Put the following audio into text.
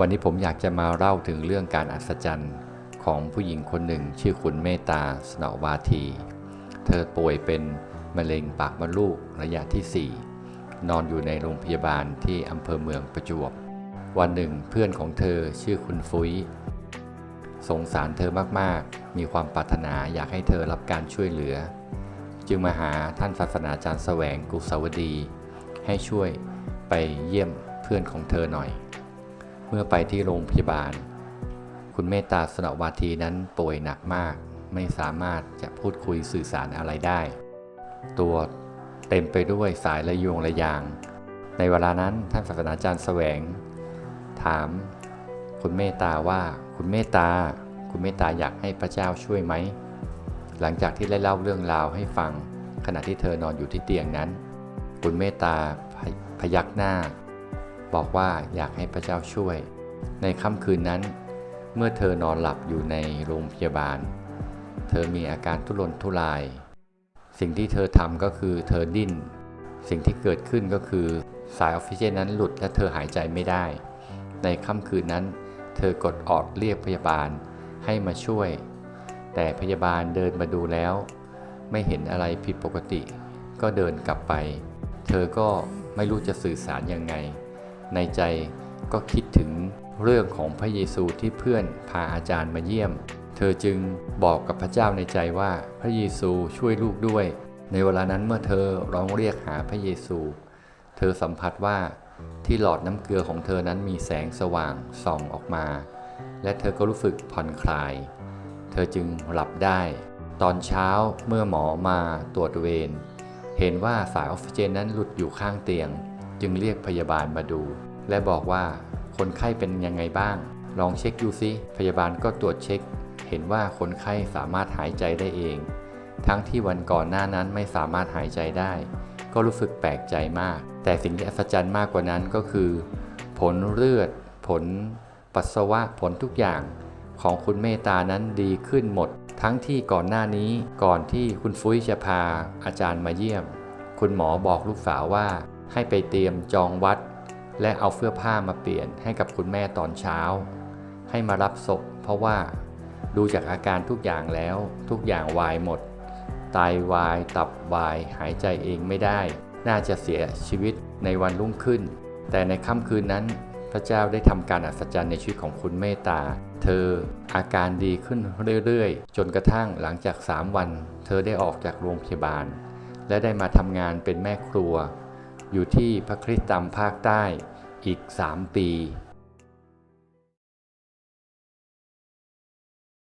วันนี้ผมอยากจะมาเล่าถึงเรื่องการอัศจรรย์ของผู้หญิงคนหนึ่งชื่อคุณเมตตาสนอวาที เธอป่วยเป็นมะเร็งปากมดลูกระยะที่ 4 นอนอยู่ในโรงพยาบาลที่อำเภอเมืองประจวบ วันหนึ่งเพื่อนของเธอชื่อคุณฟุยสงสารเธอมากๆ มีความปรารถนาอยากให้เธอรับการช่วยเหลือ จึงมาหาท่านศาสนาจารย์แสวงกุศวดี ให้ช่วยไปเยี่ยมเพื่อนของเธอหน่อย มื่อไปที่โรงพยาบาล คุณเมตตาสนวาทีนั้นป่วยหนักมาก ไม่สามารถจะพูดคุยสื่อสารอะไรได้ ตัวเต็มไปด้วยสายระยงระยาง ในเวลานั้นท่านศาสนาจารย์แสวง ถาม คุณเมตตาว่าคุณเมตตา คุณเมตตาอยากให้พระเจ้าช่วยไหม หลังจากที่ได้เล่าเรื่องราวให้ฟัง ขณะที่เธอนอนอยู่ที่เตียงนั้น คุณเมตตาพพยักหน้า บอกว่าอยากให้พระเจ้าช่วย ในค่ำคืนนั้น เมื่อเธอนอนหลับอยู่ในโรงพยาบาล เธอมีอาการทุรนทุราย สิ่งที่เธอทำก็คือเธอดิ้น สิ่งที่เกิดขึ้นก็คือสายออกซิเจนนั้นหลุดและเธอหายใจไม่ได้ ในค่ำคืนนั้น เธอกดออดเรียกพยาบาลให้มาช่วย แต่พยาบาลเดินมาดูแล้ว ไม่เห็นอะไรผิดปกติ ก็เดินกลับไป เธอก็ไม่รู้จะสื่อสารยังไง ในใจก็คิดถึงเรื่องของพระเยซูที่เพื่อนพาอาจารย์มาเยี่ยม เธอจึงบอกกับพระเจ้าในใจว่าพระเยซูช่วยลูกด้วย ในเวลานั้นเมื่อเธอร้องเรียกหาพระเยซู เธอสัมผัสว่าที่หลอดน้ำเกลือของเธอนั้นมีแสงสว่างส่องออกมา และเธอก็รู้สึกผ่อนคลาย เธอจึงหลับได้ ตอนเช้าเมื่อหมอมาตรวจเวรเห็นว่าสายออกซิเจนนั้นหลุดอยู่ข้างเตียง จึงเรียกพยาบาลมาดู และบอกว่าคนไข้เป็นยังไงบ้าง ลองเช็คดูซิพยาบาลก็ตรวจเช็ค เห็นว่าคนไข้สามารถหายใจได้เอง ทั้งที่วันก่อนหน้านั้นไม่สามารถหายใจได้ ก็รู้สึกแปลกใจมาก แต่สิ่งที่อัศจรรย์มากกว่านั้นก็คือ ผลเลือด ผล ปัสสาวะผลทุกอย่าง ของคุณเมตานั้นดีขึ้นหมด ทั้งที่ก่อนหน้านี้ก่อนที่คุณฟุ้ยจะพาอาจารย์มาเยี่ยม คุณหมอบอกลูกสาวว่า ให้ไปเตรียมจองวัด และเอาเสื้อผ้ามาเปลี่ยนให้กับคุณแม่ตอนเช้า ให้มารับศพเพราะว่าดูจากอาการทุกอย่างแล้วทุกอย่างวายหมดไตาวาย ตับวาย หายใจเองไม่ได้ น่าจะเสียชีวิตในวันรุ่งขึ้น แต่ในค่ำคืนนั้นพระเจ้าได้ทำการอัศจรรย์ในชีวิตของคุณเมตตา เธออาการดีขึ้นเรื่อยๆ จนกระทั่งหลังจาก 3 วัน เธอได้ออกจากโรงพยาบาล และได้มาทำงานเป็นแม่ครัว อยู่ที่พระคริสตธรรมภาคใต้อีก 3 ปี